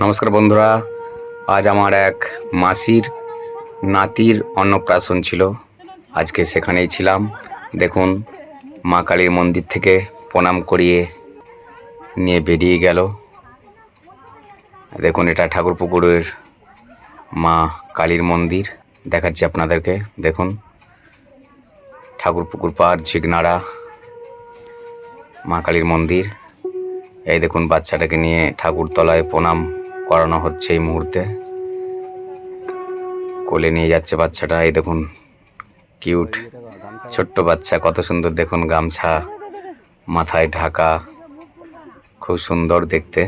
নমস্কার বন্ধুরা, আজ আমার এক মাসির নাতির অন্নপ্রাশন ছিল। আজকে সেখানেই ছিলাম। দেখুন, মা কালীর মন্দির থেকে প্রণাম করিয়ে নিয়ে বেরিয়ে গেল। দেখুন, এটা ঠাকুর পুকুরের মা কালীর মন্দির। দেখাচ্ছি আপনাদেরকে। দেখুন, ঠাকুর পুকুর পাড় ঝিগনাড়া মা কালীর মন্দির। এই দেখুন, বাচ্চাটাকে নিয়ে ঠাকুর তলায় প্রণাম করানো হচ্ছে এই মুহূর্তে। কোলে নিয়ে যাচ্ছে বাচ্চাটা, এই দেখুন, কিউট ছোট্ট বাচ্চা, কত সুন্দর দেখুন গামছা, মাথায় ঢাকা, খুব সুন্দর দেখতে।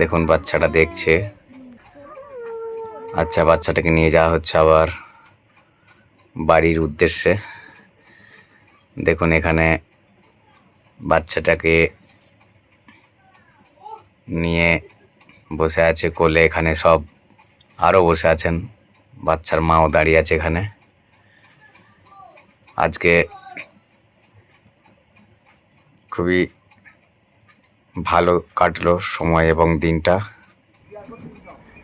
দেখুন বাচ্চাটা দেখছে। আচ্ছা বাচ্চাটাকে নিয়ে যাওয়া হচ্ছে আবার বাড়ির উদ্দেশ্যে। দেখুন এখানে বাচ্চাটাকে নিয়ে বসে আছে, কোলে এখানে সব আরও বসে আছেন, বাচ্চার মাও দাঁড়িয়ে আছে এখানে। আজকে খুবই ভালো কাটলো সময় এবং দিনটা।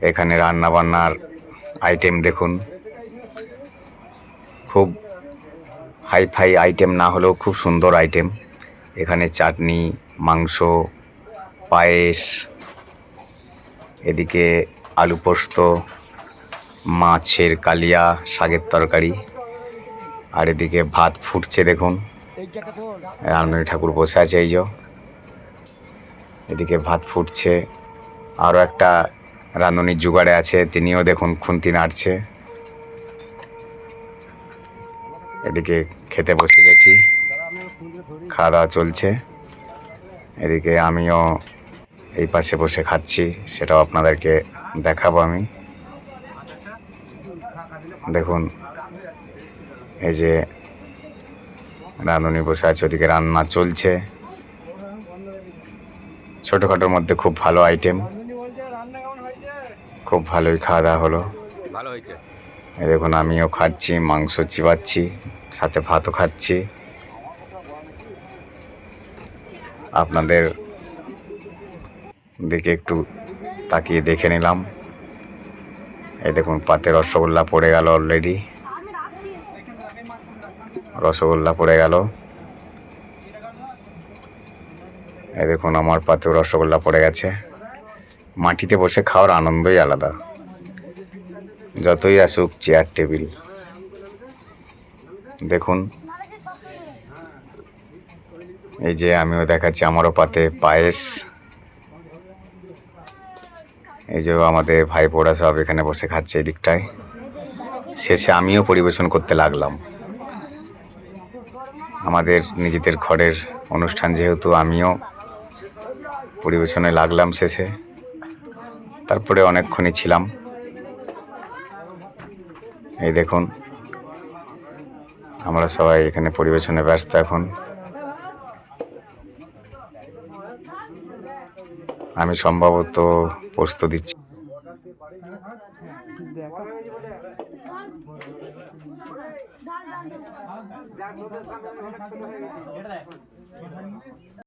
এখানে রান্না বান্নার আইটেম দেখুন। খুব হাই ফাই আইটেম না হলেও খুব সুন্দর আইটেম এখানে চাটনি, মাংস, পায়েস এদিকে আলু পোস্ত, মাছের কালিয়া, শাকের তরকারি, আর এদিকে ভাত ফুটছে দেখুন। রামদনী ঠাকুর বসে আছে এই এদিকে ভাত ফুটছে। আরও একটা রাঁধুনির জোগাড়ে আছে, তিনিও দেখুন খুন্তি নাড়ছে। এদিকে খেতে বসে গেছি। খাওয়া দাওয়া চলছে। এদিকে আমিও এই পাশে বসে খাচ্ছি সেটাও আপনাদেরকে দেখাবো আমি। দেখুন এই যে রাঁধুনি বসে আছে ওদিকে রান্না চলছে। ছোটোখাটোর মধ্যে খুব ভালো আইটেম। খুব ভালোই খাওয়া দাওয়া হলো। ভালো হয়েছে। দেখুন আমিও খাচ্ছি মাংস চিবাচ্ছি সাথে ভাতও খাচ্ছি। আপনাদের দিকে একটু তাকিয়ে দেখে নিলাম। এই দেখুন, পাতে রসগোল্লা পড়ে গেল অলরেডি রসগোল্লা পড়ে গেল। এই দেখুন, আমার পাতেও রসগোল্লা পড়ে গেছে। মাটিতে বসে খাওয়ার আনন্দই আলাদা। যতই আসুক চেয়ার টেবিল দেখুন, এই যে আমিও দেখাচ্ছি, আমারও পাতে পায়েস। এই যে আমাদের ভাই ভাইপোরা সব এখানে বসে খাচ্ছে এই দিকটায় শেষে আমিও পরিবেশন করতে লাগলাম। আমাদের নিজেদের ঘরের অনুষ্ঠান যেহেতু আমিও পরিবেশনে লাগলাম শেষে। তারপরে অনেকক্ষণই ছিলাম। এই দেখুন, আমরা সবাই এখানে পরিবেশনে ব্যস্ত এখন। আমি সম্ভবত পোস্ত দিচ্ছি।